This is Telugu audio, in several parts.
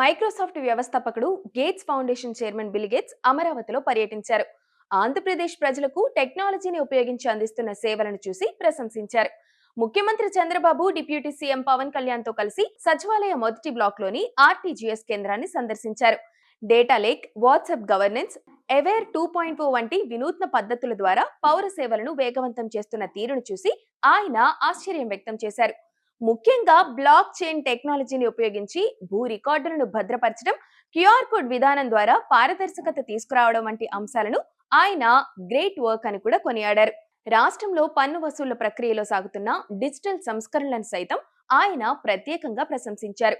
మైక్రోసాఫ్ట్ వ్యవస్థాపకుడు Gates Foundation chairman Bill Gates అమరావతిలో పర్యటించారు. ఆంధ్రప్రదేశ్ ప్రజలకు టెక్నాలజీని ఉపయోగించి అందిస్తున్న సేవలను చూసి ప్రశంసించారు. ముఖ్యమంత్రి చంద్రబాబు డిప్యూటీ సీఎం పవన్ కళ్యాణ్తో కలిసి సచివాలయ మొదటి బ్లాక్లోని ఆర్టీజీఎస్ కేంద్రాన్ని సందర్శించారు. Data lake WhatsApp governance aware two point వంటి వినూత్న పద్ధతుల ద్వారా పౌర సేవలను వేగవంతం చేస్తున్న తీరును చూసి ఆయన ఆశ్చర్యం వ్యక్తం చేశారు. ముఖ్యంగా బ్లాక్ చైన్ టెక్నాలజీని ఉపయోగించి భూ రికార్డులను భద్రపరచడం క్యూఆర్ కోడ్ విధానం ద్వారా పారదర్శకత తీసుకురావడం వంటి అంశాలను ఆయన గ్రేట్ వర్క్ అని కూడా కొనియాడారు. రాష్ట్రంలో పన్ను వసూళ్ళ ప్రక్రియలో సాగుతున్న డిజిటల్ సంస్కరణలను సైతం ఆయన ప్రత్యేకంగా ప్రశంసించారు.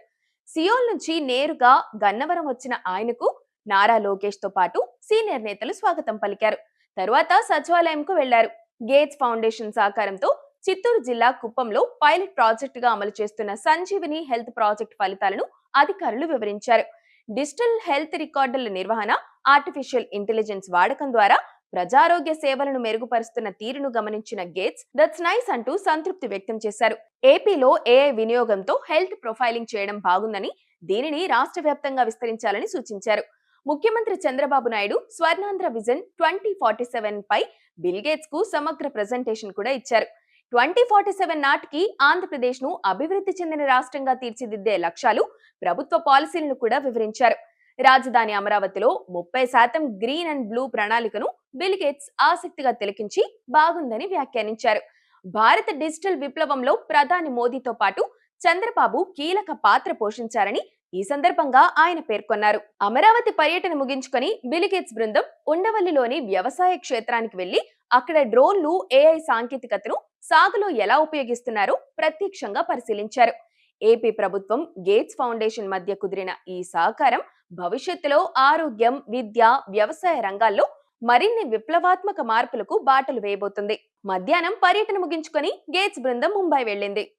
సియోల్ నుంచి నేరుగా గన్నవరం వచ్చిన ఆయనకు నారా లోకేష్తో పాటు సీనియర్ నేతలు స్వాగతం పలికారు. తరువాత సచివాలయంకు వెళ్ళారు. గేట్స్ ఫౌండేషన్ సహకారంతో చిత్తూరు జిల్లా కుప్పంలో పైలట్ ప్రాజెక్ట్గా అమలు చేస్తున్న సంజీవిని హెల్త్ ప్రాజెక్ట్ ఫలితాలను అధికారులు వివరించారు. డిజిటల్ హెల్త్ రికార్డుల నిర్వహణ ఆర్టిఫిషియల్ ఇంటెలిజెన్స్ వాడకం ద్వారా ప్రజారోగ్య సేవలను మెరుగుపరుస్తున్న తీరును గమనించిన గేట్స్ దట్స్ నైస్ అంటూ సంతృప్తి వ్యక్తం చేశారు. ఏపీలో ఏఐ వినియోగంతో హెల్త్ ప్రొఫైలింగ్ చేయడం బాగుందని దీనిని రాష్ట్ర వ్యాప్తంగా విస్తరించాలని సూచించారు. ముఖ్యమంత్రి Chandrababu Naidu Swarnandhra vision twenty forty seven పై బిల్గేట్స్కు సమగ్ర ప్రజెంటేషన్ కూడా ఇచ్చారు. ట్వంటీ ఫార్టీ సెవెన్ నాటికి ఆంధ్రప్రదేశ్ను అభివృద్ధి చెందిన రాష్ట్రంగా తీర్చిదిద్దే లక్ష్యాలు ప్రభుత్వ పాలసీలను కూడా వివరించారు. రాజధాని అమరావతిలో ముప్పై శాతం గ్రీన్ అండ్ బ్లూ ప్రణాళికను బిల్గేట్స్ ఆసక్తిగా తిలకించి బాగుందని వ్యాఖ్యానించారు. భారత డిజిటల్ విప్లవంలో ప్రధాని మోదీతో పాటు చంద్రబాబు కీలక పాత్ర పోషించారని ఈ సందర్భంగా ఆయన పేర్కొన్నారు. అమరావతి పర్యటన ముగించుకొని బిలిగేట్స్ బృందం ఉండవల్లిలోని వ్యవసాయ క్షేత్రానికి వెళ్ళి అక్కడ డ్రోన్లు ఏఐ సాంకేతికతను సాగులో ఎలా ఉపయోగిస్తున్నారో ప్రత్యక్షంగా పరిశీలించారు. ఏపీ ప్రభుత్వం గేట్స్ ఫౌండేషన్ మధ్య కుదిరిన ఈ సహకారం భవిష్యత్తులో ఆరోగ్యం విద్య వ్యవసాయ రంగాల్లో మరిన్ని విప్లవాత్మక మార్పులకు బాటలు వేయబోతుంది. మధ్యాహ్నం పర్యటన ముగించుకొని గేట్స్ బృందం ముంబై వెళ్ళింది.